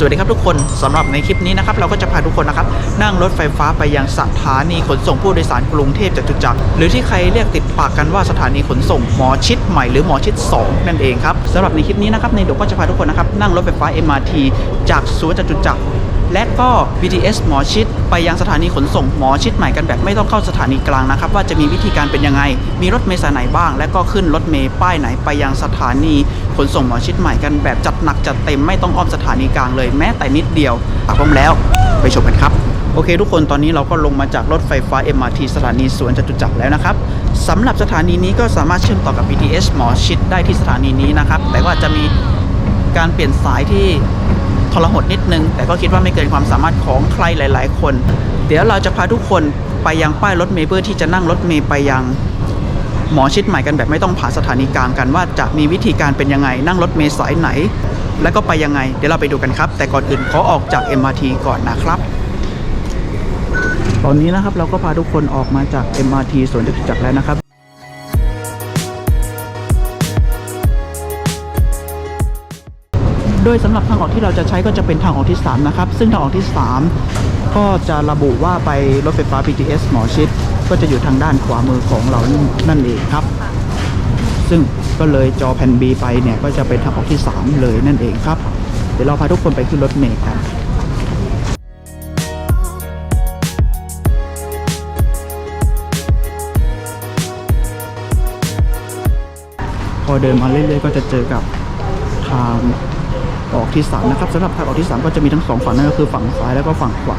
สวัสดีครับทุกคนสำหรับในคลิปนี้นะครับเราก็จะพาทุกคนนะครับนั่งรถไฟฟ้าไปยังสถานีขนส่งผู้โดยสารกรุงเทพจตุจักรหรือที่ใครเรียกติดปากกันว่าสถานีขนส่งหมอชิดใหม่หรือหมอชิด 2 นั่นเองครับสำหรับในคลิปนี้นะครับในเดี๋ยวก็จะพาทุกคนนะครับนั่งรถไฟฟ้า MRT จากสวนจตุจักร และก็ BTS หมอชิด ไปยังสถานีขนส่งหมอชิดใหม่กันแบบไม่ต้องเข้าสถานีกลางนะครับ ว่าจะมีวิธีการเป็นยังไง มีรถเมล์สายไหนบ้าง และก็ขึ้นรถเมล์ป้ายไหนไปยังสถานีขนส่งหมอชิดใหม่กันแบบจัดหนักจัดเต็มไม่ต้องอ้อมสถานีกลางเลยแม้แต่นิดเดียวอะพร้อมแล้ว ไปชมกันครับโอเคทุกคนตอนนี้เราก็ลงมาจากรถไฟฟ้า MRT สถานีสวนจตุจักรแล้วนะครับสำหรับสถานีนี้ก็สามารถเชื่อมต่อกับ BTS หมอชิดได้ที่สถานีนี้นะครับ แต่ก็อาจะมีการเปลี่ยนสายที่ ทรหดนิดนึง แต่ก็คิดว่าไม่เกินความสามารถของใครหลาย ๆ คน เดี๋ยวเราจะพาทุกคนไปยังป้ายรถเมล์เพื่อที่จะนั่งรถเมล์ไปยังหมอชิดใหม่กันแบบไม่ต้องผ่านสถานีกลางกันว่าจะมีวิธีการเป็นยังไง นั่งรถเมล์สายไหน แล้วก็ไปยังไง เดี๋ยวเราไปดูกันครับ แต่ก่อนอื่นขอออกจาก MRT ก่อนนะครับ ตอนนี้นะครับเราก็พาทุกคนออกมาจาก MRT สวนจตุจักรแล้วนะครับ ดยสำหรับทางออกที่เราจะใช้ก็จะเป็นทางออกที่ 3 นะครับ ซึ่งทางออกที่ 3 ก็จะระบุว่าไปรถไฟฟ้า BTS หมอชิด ก็จะอยู่ทางด้านขวามือของเรานั่นเองครับ ซึ่งก็เลยจอแผ่น B ไปเนี่ย ก็จะเป็นทางออกที่ 3 เลยนั่นเองครับ เดี๋ยวเราพาทุกคนไปขึ้นรถเมล์กันพอเดินมาเรื่อยๆก็จะเจอกับทาง ออกที่3นะครับสำหรับทางออกที่ 3 ก็จะมีทั้งสองฝั่งนั่นก็คือฝั่งซ้ายแล้วก็ฝั่งขวา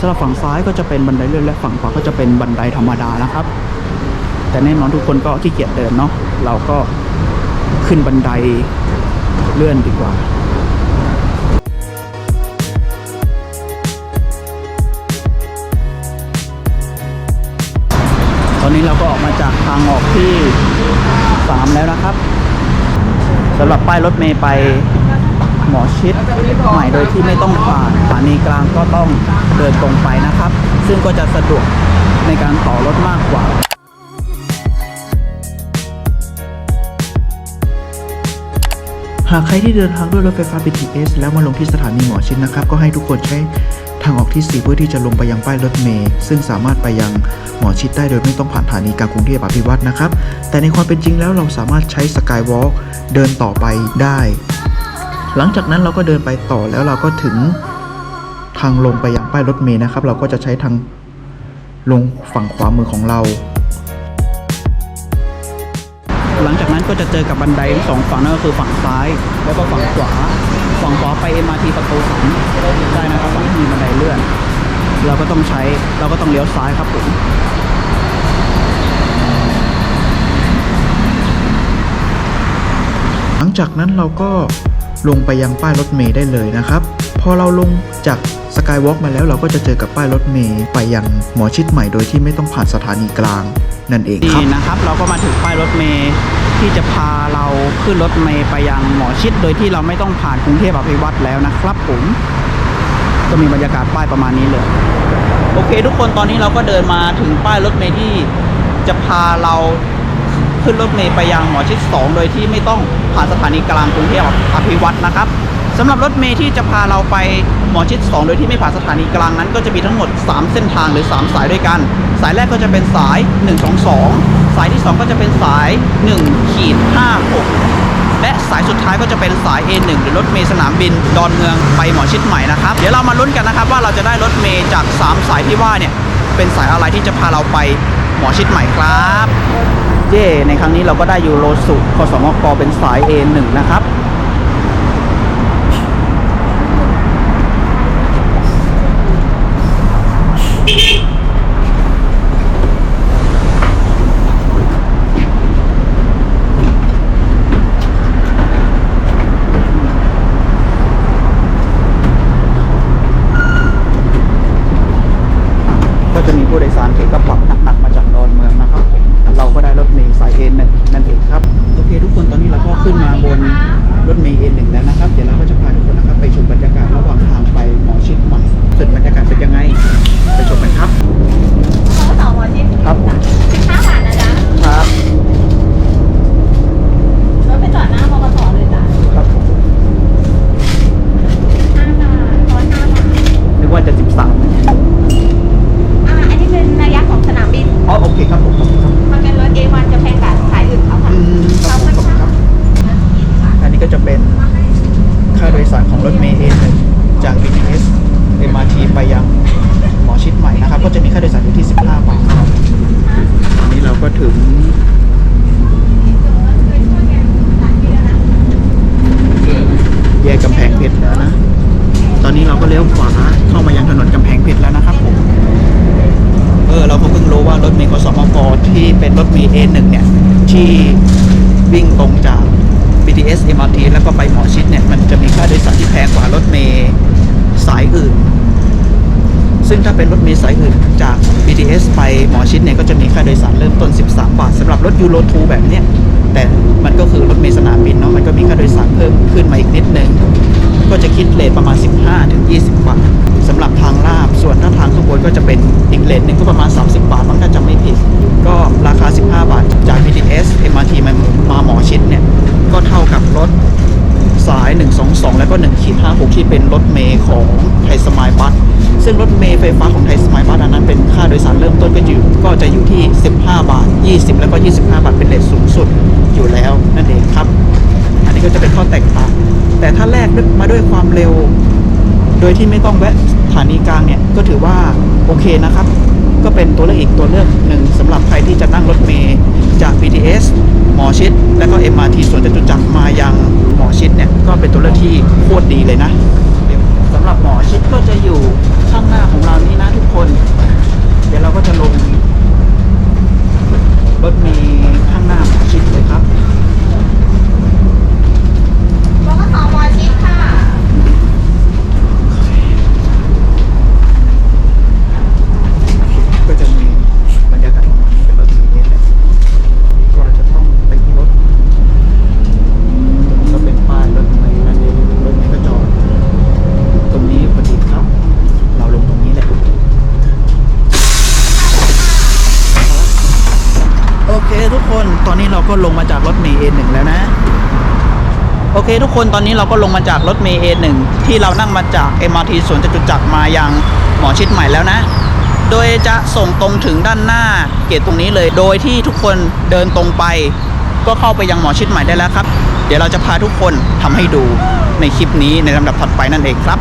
สำหรับฝั่งซ้ายก็จะเป็นบันไดเลื่อนและฝั่งขวาก็จะเป็นบันไดธรรมดานะครับ แต่แน่นอนทุกคนก็ขี้เกียจเดินเนาะเราก็ขึ้นบันไดเลื่อนดีกว่าตอนนี้เราก็ออกมาจากทางออกที่ 3 แล้วนะครับสำหรับป้ายรถเมย์ไป หมอชิดใหม่โดยที่ไม่ต้องผ่านสถานีกลางก็ต้องเดินตรงไปนะครับ ซึ่งก็จะสะดวกในการต่อรถมากกว่าหากใครที่เดินทางด้วยรถไฟฟ้า BTS แล้วมาลงที่สถานีหมอชิดนะครับ ก็ให้ทุกคนใช้ทางออกที่ 4 เพื่อที่จะลงไปยังป้ายรถเมล์ซึ่งสามารถไปยังหมอชิดได้โดยไม่ต้องผ่านสถานีกลางกรุงเทพอภิวัตนะครับ แต่ในความเป็นจริงแล้วเราสามารถใช้สกายวอล์กเดินต่อไปได้ หลังจากนั้นเราก็เดินไปต่อแล้วเราก็ถึงทางลงไปยังป้ายรถเมล์นะครับ เราก็จะใช้ทางลงฝั่งขวามือของเรา หลังจากนั้นก็จะเจอกับบันไดทั้งสองฝั่งนั่นก็คือฝั่งซ้าย แล้วก็ฝั่งขวา ฝั่งขวาไป MRT ประตูสามได้นะครับฝั่งที่มีบันไดเลื่อน เราก็ต้องใช้เราก็ต้องเลี้ยวซ้ายครับผมหลังจากนั้นเราก็ ลงไปยังป้ายรถเมล์ได้เลยนะครับ พอเราลงจากสกายวอล์กมาแล้วเราก็จะเจอกับป้ายรถเมล์ไปยังหมอชิดใหม่โดยที่ไม่ต้องผ่านสถานีกลาง นั่นเองครับนี่นะครับ เราก็มาถึงป้ายรถเมล์ที่จะพาเราขึ้นรถเมล์ไปยังหมอชิดโดยที่เราไม่ต้องผ่านกรุงเทพอภิวัตรแล้วนะครับผมก็มีบรรยากาศป้ายประมาณนี้เลยโอเค ทุกคนตอนนี้เราก็เดินมาถึงป้ายรถเมล์ที่จะพาเรา ขึ้นรถเมล์ไปยังหมอชิด 2 โดยที่ไม่ต้องผ่านสถานีกลางกรุงเทพอภิวัตรนะครับสำหรับรถเมล์ที่จะพาเราไปหมอชิด 2 โดยที่ไม่ผ่านสถานีกลางนั้น ก็จะมีทั้งหมด 3 เส้นทางหรือ 3 สายด้วยกัน สายแรกก็จะเป็นสาย 122 สายที่ 2 ก็จะเป็นสาย1ขีด56 และสายสุดท้ายก็จะเป็นสาย A1 หรือรถเมล์สนามบินดอนเมืองไปหมอชิดใหม่นะครับ เดี๋ยวเรามาลุ้นกันนะครับว่าเราจะได้รถเมล์จาก 3 สายที่ว่าเนี่ยเป็นสายอะไรที่จะพาเราไปหมอชิดใหม่ครับ เย่ในครั้งนี้เราก็ได้ยูโรสุขสมกเป็นสาย A1 นะครับ ก็จะมีผู้โดยสารถือกระเป๋าหนักๆมาจากดอนเมืองนะครับผมเราก็ได้รถเมล์สาย A1 นั่นเองครับ โอเค ทุกคนตอนนี้เราก็ขึ้นมาบน ก็ถึงแยกกำแพงเพชรแล้วนะ ตอนนี้เราก็เลี้ยวขวาเข้ามายังถนนกำแพงเพชรแล้วนะครับผม เออเราก็เพิ่งรู้ว่ารถเมล์กสมกที่เป็นรถเมล์ A1 เนี่ย ที่วิ่งตรงจาก BTS MRT แล้วก็ไปหมอชิดเนี่ย มันจะมีค่าโดยสารที่แพงกว่ารถเมล์สายอื่น ซึ่งถ้าเป็นรถเมล์สายอื่นจาก BTS ไปหมอชิดเนี่ยก็จะมีค่าโดยสารเริ่มต้น 13 บาทสำหรับรถยูโร2แบบเนี้ยแต่มันก็คือรถเมล์สนามบินเนาะมันก็มีค่าโดยสารเพิ่มขึ้นมาอีกนิดนึงก็จะคิดเลทประมาณ 15ถึง20 บาทสำหรับทางลาบส่วนถ้าทางข้างบนก็จะเป็นอีกเลทหนึ่งก็ประมาณ 30 บาทมั้งถ้าจำไม่ผิด ก็ราคา 15 บาทจาก BTS MRT มามาหมอชิดเนี่ยก็เท่ากับรถสาย 122 แล้วก็1ขีด56ที่เป็นรถเมย์ของไทยสมายบัส ซึ่งรถเมย์ไฟฟ้าของไทยสมายบัสอันนั้นเป็นค่าโดยสารเริ่มต้นก็อยู่ก็จะอยู่ที่ 15 บาท 20 แล้วก็ 25 บาทเป็นเลทสูงสุดอยู่แล้วนั่นเองครับ อันนี้ก็จะเป็นข้อแตกต่าง แต่ถ้าแลกมาด้วยความเร็ว โดยที่ไม่ต้องแวะสถานีกลางเนี่ยก็ถือว่าโอเคนะครับ ก็เป็นตัวเลือกอีกตัวเลือกหนึ่งสำหรับใครที่จะนั่งรถเมย์จาก BTS หมอชิด และก็ MRT ส่วนจตุจักรมายังหมอชิดเนี่ยก็เป็นตัวเลือกที่โคตรดีเลยนะสำหรับหมอชิดก็จะอยู่ ข้างหน้าของเรานี่นะทุกคน เดี๋ยวเราก็จะลงรถเมย์ข้างหน้าหมอชิดเลยครับ บกสวชิดค่ะ ก็จะมีบรรยากาศประมาณนี้เป็นรถสีนี่แหละก็จะต้องไปที่รถก็เป็นป้ายรถเมล์นั่นเองรถเมล์ก็จอดตรงนี้พอดีครับ เราลงตรงนี้แหละ โอเคทุกคน ตอนนี้เราก็ลงมาจากรถเมล์ A1 แล้วนะ โอเคทุกคนตอนนี้เราก็ลงมาจากรถเมล์ A1 ที่เรานั่งมาจาก MRT สวนจตุจักรมายังหมอชิดใหม่แล้วนะ โดยจะส่งตรงถึงด้านหน้าเกตตรงนี้เลย โดยที่ทุกคนเดินตรงไป ก็เข้าไปยังหมอชิดใหม่ได้แล้วครับ เดี๋ยวเราจะพาทุกคนทำให้ดูในคลิปนี้ในลำดับถัดไปนั่นเองครับ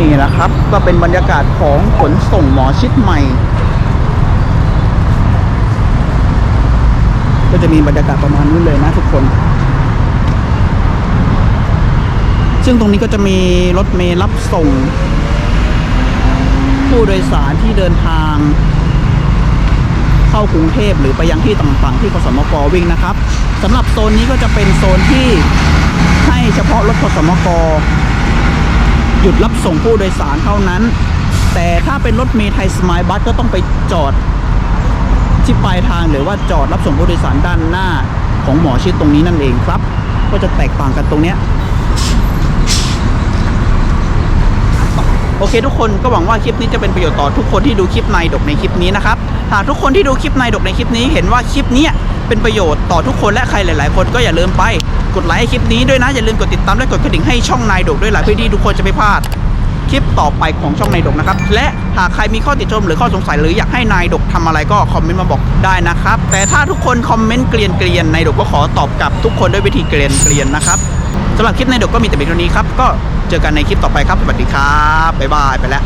นี่นะครับ ก็เป็นบรรยากาศของขนส่งหมอชิดใหม่ ก็จะมีบรรยากาศประมาณนี้เลยนะทุกคน ซึ่งตรงนี้ก็จะมีรถเมล์รับส่ง ผู้โดยสารที่เดินทาง เข้ากรุงเทพหรือไปยังที่ต่างๆที่กสมกวิ่งนะครับสำหรับโซนนี้ก็จะเป็นโซนที่ให้เฉพาะรถกสมก หยุดรับส่งผู้โดยสารเท่านั้น แต่ถ้าเป็นรถเมล์ไทยสมายบัสก็ต้องไปจอดที่ปลายทางหรือว่าจอดรับส่งผู้โดยสารด้านหน้าของหมอชิดตรงนี้นั่นเองครับ ก็จะแตกต่างกันตรงเนี้ยโอเคทุกคนก็หวังว่าคลิปนี้จะเป็นประโยชน์ต่อทุกคนที่ดูคลิปในดกในคลิปนี้นะครับหากทุกคนที่ดูคลิปในดกในคลิปนี้เห็นว่าคลิปเนี้ย เป็นประโยชน์ต่อทุกคนและใครหลาย ๆ คนก็อย่าลืมไป กดไลค์คลิปนี้ด้วยนะ อย่าลืมกดติดตามและกดกระดิ่งให้ช่องนายดกด้วยหลายเพื่อที่ทุกคนจะไม่พลาดคลิปต่อไปของช่องนายดกนะครับ และหากใครมีข้อติชมหรือข้อสงสัยหรืออยากให้นายดกทำอะไรก็คอมเมนต์มาบอกได้นะครับ แต่ถ้าทุกคนคอมเมนต์เกลียนเกลียนนายดกก็ขอตอบกลับทุกคนด้วยวิธีเกลียนเกลียนนะครับสำหรับคลิปนายดกก็มีแต่เพียงเท่านี้ครับก็เจอกันในคลิปต่อไปครับสวัสดีครับบ๊ายบายไปแล้ว